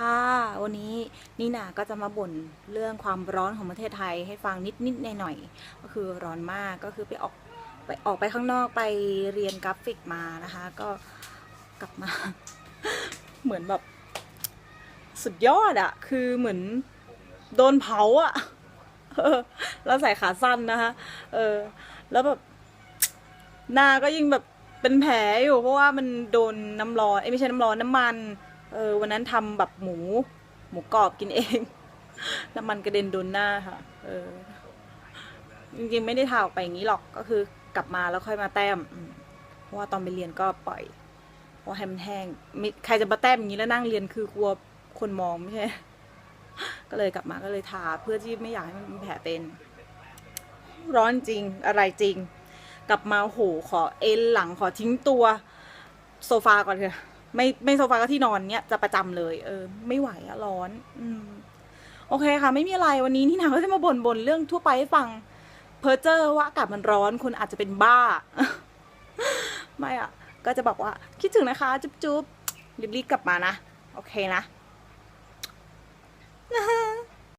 ค่ะ วันนี้นี่นาก็จะมาบ่นเรื่องความร้อนของประเทศไทยให้ฟังนิดนิดหน่อยหน่อยๆก็คือร้อนมากก็คือไปออกไปออกไปข้างนอกไปเรียนกราฟิกมานะคะ ก็กลับมา เหมือนแบบ สุดยอดอะคือเหมือนโดนเผาอะแล้วใส่ขาสั้นนะคะ เออ แล้วแบบหน้าก็ยิ่งแบบเป็นแผลอยู่ เพราะว่ามันโดนน้ำร้อน เอ้ไม่ใช่น้ำร้อนน้ำมัน เออวันนั้นทำแบบหมู หมูกรอบกินเอง น้ำมันกระเด็นโดนหน้าค่ะ เออ จริงๆไม่ได้ทาออกไปอย่างนี้หรอกก็คือกลับมาแล้วค่อยมาแต้มอืมเพราะว่าตอนไปเรียนก็ปล่อยเพราะให้มันแห้งไม่ใครจะมาแต้มอย่างนี้แล้วนั่งเรียนคือกลัวคนมองไม่ใช่ก็เลยกลับมาก็เลยทาเพื่อที่ไม่อยากให้มันมีแผลเป็น ร้อนจริงอะไรจริง กลับมาโหขอเอ็นหลังขอทิ้งตัว โซฟาก่อนเถอะ ไม่ไม่โซฟาก็ที่นอนเนี้ยจะประจำเลย เออ ไม่ไหวอะร้อน อืม โอเคค่ะ ไม่มีอะไรวันนี้นี่นาก็จะมาบ่นบ่นเรื่องทั่วไปให้ฟัง เพอเจอว่าอากาศมันร้อนคุณอาจจะเป็นบ้า ไม่อะก็จะบอกว่า คิดถึงนะคะ จุ๊บจุ๊บรีบๆกลับมานะ โอเคนะ